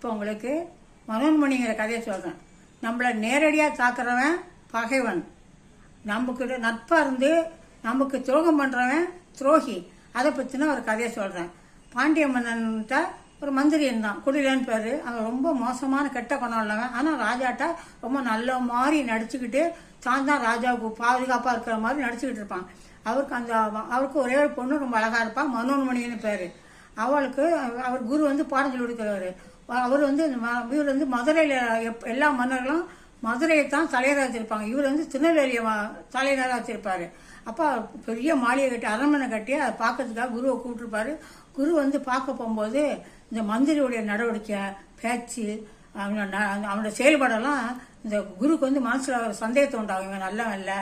இப்போ உங்களுக்கு மனோன்மணிங்கிற கதையை சொல்கிறேன் நம்மளை நேரடியாக தாக்குறவன் பகைவன். நமக்கு நட்பாக இருந்து நமக்கு துரோகம் பண்ணுறவன் துரோகி. அதை பற்றின ஒரு கதையை சொல்கிறேன் பாண்டிய மன்னன்கிட்ட ஒரு மந்திரி இருந்தான். குடிலன்னு பேர். அவன் ரொம்ப மோசமான கெட்ட குணம் உள்ளவன். ஆனால் ராஜாட்ட ரொம்ப நல்ல மாதிரி நடிச்சுக்கிட்டு தான் தான் ராஜாவுக்கு பாதுகாப்பாக இருக்கிற மாதிரி நடிச்சுக்கிட்டு இருப்பான். அவருக்கு அந்த அவருக்கு ஒரே ஒரு பொண்ணு ரொம்ப அழகாக இருப்பான் மனோன்மணின்னு பேர். அவளுக்கு அவர் குரு வந்து பாடம் சொல்லி கொடுக்குறவர் அவர் வந்து ம- இவர் வந்து மதுரையில் எப் எல்லா மன்னர்களும் மதுரையை தான் தலைவராக வச்சுருப்பாங்க. இவர் வந்து திருநெல்வேலியை தலைவராக வச்சுருப்பார். அப்போ பெரிய மாளிகை கட்டி அரண்மனை கட்டி அதை பார்க்கறதுக்காக குருவை கூப்பிட்டுருப்பாரு. குரு வந்து பார்க்க போகும்போது இந்த மந்திரியுடைய நடவடிக்கை பேச்சு அவனோட ந- அவனோட செயல்பாடெல்லாம் இந்த குருக்கு வந்து மனசில் ஒரு சந்தேகத்தை உண்டாகும். இவன் நல்லவன் இல்லை.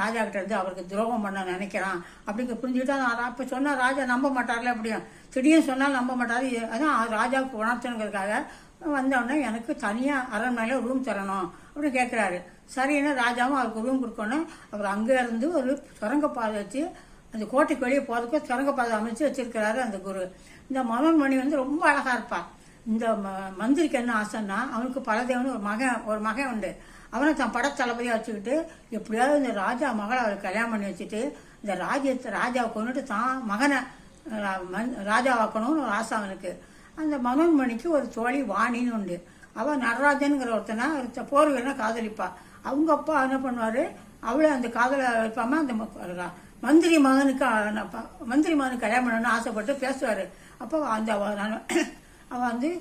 ராஜா கிட்ட இருந்து அவருக்கு துரோகம் பண்ண நினைக்கிறான் அப்படிங்க புரிஞ்சுக்கிட்டா நான் அப்போ சொன்னால் ராஜா நம்ப மாட்டார்ல அப்படியும் திடீர்னு சொன்னால் நம்ப மாட்டார். அதான் ராஜாவுக்கு உணர்த்தணுங்கிறதுக்காக வந்தோடனே எனக்கு தனியாக அரண்மனையில் ரூம் தரணும் அப்படின்னு கேட்குறாரு சரின்னு ராஜாவும் அவருக்கு ரூம் கொடுக்கணும். அவர் அங்கே இருந்து ஒரு சுரங்கப்பாதை வச்சு அந்த கோட்டைக்கு வெளியே போகிறதுக்கு சுரங்கப்பாதை அமைச்சு வச்சிருக்கிறாரு அந்த குரு. இந்த மனோன்மணி வந்து ரொம்ப அழகாக இருப்பாள் இந்த ம- மந்திரிக்கு என்ன ஆசைன்னா அவனுக்கு பலதேவன் ஒரு மகன் ஒரு மகன் உண்டு. அவனை தன் படத்தளபதியாக வச்சுக்கிட்டு எப்படியாவது இந்த ராஜா மகளை அவளுக்கு கல்யாணம் பண்ணி வச்சுட்டு இந்த ராஜ்யத்தை ராஜாவை கொண்டுட்டு தான் மகனை மந் ராஜாவாக்கணும்னு ஒரு ஆசை அவனுக்கு. அந்த மனோன்மணிக்கு ஒரு தோழி வாணின்னு உண்டு. அவள் நடராஜனுங்கிற ஒருத்தனை ஒரு போர் வீரனை காதலிப்பா. அவங்க அப்பா என்ன பண்ணுவார்? அவளை அந்த காதலை வைப்பாமல் அந்த மந்திரி மகனுக்கு மந்திரி மகனுக்கு கல்யாணம் பண்ணணும்னு ஆசைப்பட்டு பேசுவார். அப்போ அந்த நான் அவன் வந்து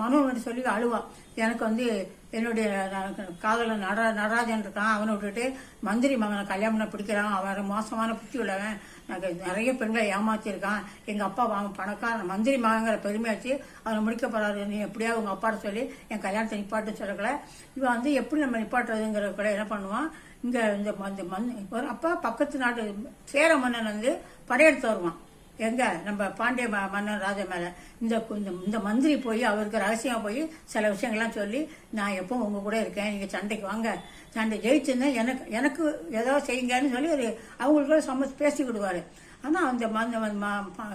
மனோன்மணி சொல்லி அழுவான் எனக்கு வந்து என்னுடைய நான் காதலன் நட நடராஜன் இருக்கான் அவனை விட்டுட்டு மந்திரி மகனை கல்யாணம் பண்ண பிடிக்கிறான். அவன் மோசமான புத்தி உள்ளவன். நாங்கள் நிறைய பெண்களை ஏமாத்திருக்கான் எங்கள் அப்பா அவன் பணக்காரன் மந்திரி மகங்கிற பெருமையாச்சு அவனை முடிக்க போறாரு. நீ எப்படியாவது உங்கள் அப்பாட்ட சொல்லி என் கல்யாணத்தை நிப்பாட்டு சொல்லக்கல. இவன் வந்து எப்படி நம்ம நிப்பாட்டுறதுங்கிற கூட என்ன பண்ணுவான் இங்கே இந்த மந்த- மந் ஒரு அப்பா பக்கத்து நாட்டு சேர மன்னன் வந்து படையெடுத்து வருவான். எங்க? நம்ம பாண்டிய ம- மன்னன் ராஜா மேல. இந்த இந்த- மந்திரி போய் அவருக்கு ரகசியமா போய் சில விஷயங்கள்லாம் சொல்லி நான் எப்போ உங்க கூட இருக்கேன். நீங்க சண்டைக்கு வாங்க. சண்டை ஜெயிச்சுன்னா எனக்கு எனக்கு ஏதோ செய்யுங்கன்னு சொல்லி ஒரு அவங்களுக்குள்ள பேசி பேசிக்கிடுவாரு ஆனா அந்த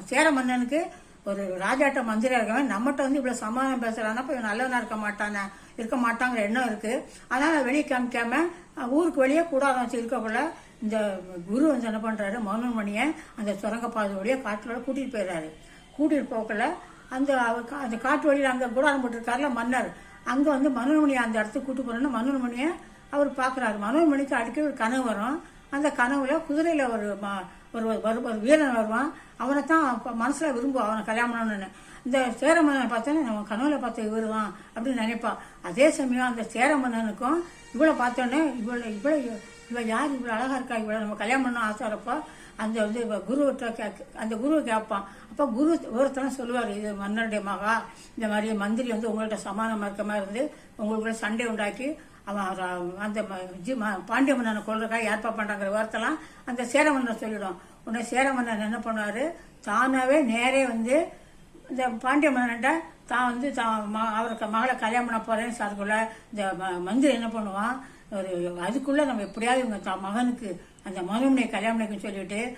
சேர மன்னனுக்கு ஒரு ராஜாட்ட மந்திரியா இருக்கவன் நம்மகிட்ட வந்து இவ்வளவு சமாதானம் பேசுறான்னா இப்போ இவன் நல்லவனா இருக்க மாட்டானே இருக்க மாட்டாங்கிற எண்ணம் இருக்கு. அதனால வெளியே காமிக்காம ஊருக்கு வெளியே கூடாரம் வச்சு இருக்கக்குள்ள இந்த குரு வந்து என்ன பண்றாரு மனோன்மணியை அந்த சுரங்கப்பாதை வழியா காட்டுல கூட்டிட்டு போயிடுறாரு. கூட்டிட்டு போக்கல அந்த அவர் கா- அந்த காட்டு வழியில அங்க கூடாரம் போட்டிருக்காருல மன்னர். அங்க வந்து மனோன்மணியை அந்த இடத்துக்கு கூட்டு போறோம்னா மனோன்மணியை அவர் பாக்குறாரு. மனோன்மணிக்கு அடிக்கடி ஒரு கனவு வரும். அந்த கனவுல குதிரையில ஒரு ம- ஒரு ஒரு- ஒரு வீரன் வருவான். அவனை தான் மனசில் விரும்புவான் அவனை கல்யாணம் பண்ணணும்னு. இந்த சேரமன்னனை பார்த்தோன்னே நம்ம கனவுல பார்த்த இவர் தான் அப்படின்னு நினைப்பான் அதே சமயம் அந்த சேரமன்னனுக்கும் இவ்வளோ பார்த்தோன்னே இவ்வளோ இவ்வளோ இவள் யார் இவ்வளோ அழகாக இருக்கா இவ்வளோ நம்ம கல்யாணம் பண்ண ஆசை வரப்போ அந்த வந்து இப்போ குருவிட்ட கே- அந்த குருவை கேட்பான் அப்போ குரு ஒருத்தரம் சொல்லுவார் இது மன்னருடைய மகா இந்த மாதிரி மந்திரி வந்து உங்கள்கிட்ட சமானமாக இருக்க மாதிரி இருந்து உங்களுக்குள்ள சண்டை உண்டாக்கி அவன் அந்த ஜி- பாண்டிய மன்னனை கொள்றதுக்காக ஏற்பாடு பண்ணுறாங்கிற வார்த்தைலாம் அந்த சேர சொல்லிடும். உடனே சேர மன்னன் என்ன பண்ணுவாரு? தானாவே நேரே வந்து இந்த பாண்டிய மன்னன்ட்ட தான் வந்து தான் ம- அவருக்கு மகளை கல்யாணம் பண்ண போகிறேன்னு சார்க்குள்ள இந்த மந்திரி என்ன பண்ணுவான்? ஒரு அதுக்குள்ளே நம்ம எப்படியாவது இவங்க தான் மகனுக்கு அந்த மகனுடைய கல்யாணம் சொல்லிட்டு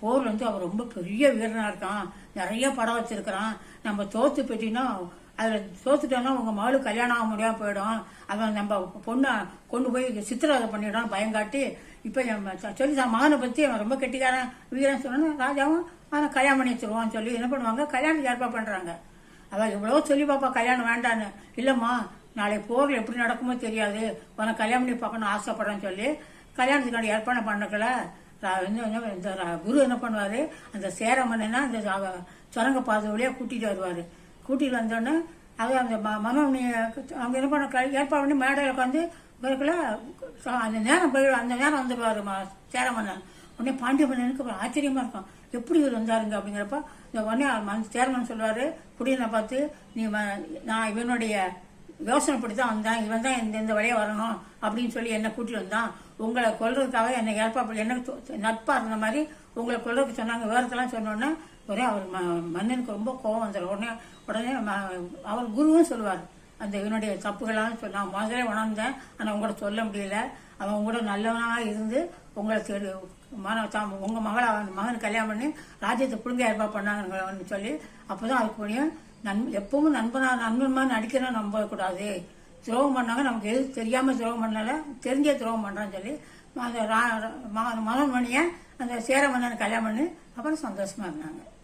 போர் வந்து அவர் ரொம்ப பெரிய வீரனாக இருக்கான். நிறைய படம் வச்சுருக்கிறான். நம்ம தோற்று போயிட்டீங்கன்னா அதில் தோத்துட்டோம்னா உங்கள் மகளுக்கு கல்யாணம் ஆக முடியாமல் போயிடும். அவன் நம்ம பொண்ணை கொண்டு போய் சித்திரவதை பண்ணிடுறான் பயம் காட்டி இப்போ சொல்லி தான் மகனை பற்றி அவன் ரொம்ப கெட்டிக்காரன் வீரன் சொன்னா ராஜாவும் அவனை கல்யாணம் பண்ணி வச்சிருவான்னு சொல்லி என்ன பண்ணுவாங்க? கல்யாணத்துக்கு ஏற்பாடு பண்ணுறாங்க அவள் எவ்வளோ சொல்லி பாப்பா கல்யாணம் வேண்டான்னு. இல்லைம்மா நாளை போர்ல எப்படி நடக்குமோ தெரியாது. உனக்கு கல்யாணம் பண்ணி பார்க்கணும் ஆசைப்படுறேன்னு சொல்லி கல்யாணத்துக்கான ஏற்பாடு பண்ணக்கல. இந்த குரு என்ன பண்ணுவார்? அந்த சேரமன்னா அந்த சுரங்க பாதை வழியாக கூட்டிகிட்டு வருவார். கூட்டிகிட்டு வந்தோடனே அது அந்த ம- அவங்க என்ன பண்ண ஏற்பாடு பண்ணி மேடையில் உட்காந்து பிறகுல அந்த நேரம் போய் அந்த நேரம் வந்துடுவாரு சேரமன்னன் உடனே பாண்டிய மன்னனுக்கு ஆச்சரியமாக இருக்கும் எப்படி இவர் வந்தாருங்க அப்படிங்கிறப்ப இந்த உடனே மன் சேரமன் சொல்வார் குடியனை பார்த்து நீ ம- நான் இவனுடைய யோசனைப்படி தான் வந்தேன். இவன் தான் இந்த இந்த வழியாக வரணும். அப்படின்னு சொல்லி என்னை கூட்டிட்டு வந்தான். உங்களை கொள்றதுக்காக என்னை ஏற்பாடு எனக்கு நட்பாக இருந்த மாதிரி உங்களை கொள்றதுக்கு சொன்னாங்க. விவரத்தெல்லாம் சொன்னோன்னே ஒரே அவர் ம- மன்னனுக்கு ரொம்ப கோபம் வந்துடும் உடனே உடனே அவர் குருவும் சொல்லுவார். அந்த இவனுடைய தப்புகளாம் சொல் நான் முதல்ல உணர்ந்தேன். ஆனால் உங்களை சொல்ல முடியல. அவன் கூட நல்லவனாக இருந்து உங்களை தேடி மன தாம் உங்கள் மகளை அவன் மகன் கல்யாணம் பண்ணி ராஜ்யத்தை புடுங்க ஏற்பாடு பண்ணாங்கன்னு சொல்லி அப்பதான் அதுக்கு புரியும் நன் எப்பவும் நண்பனா நண்பன்மா நடிக்கிறோம் நம்பக்கூடாது. துரோகம் பண்ணாங்க நமக்கு எது தெரியாமல் துரோகம் பண்ணல. தெரிஞ்சே துரோகம் பண்ணுறான்னு சொல்லி அந்த ரா- மணியை அந்த சேர மன்னன் கல்யாணம் பண்ணி அப்புறம் சந்தோஷமாக இருந்தாங்க.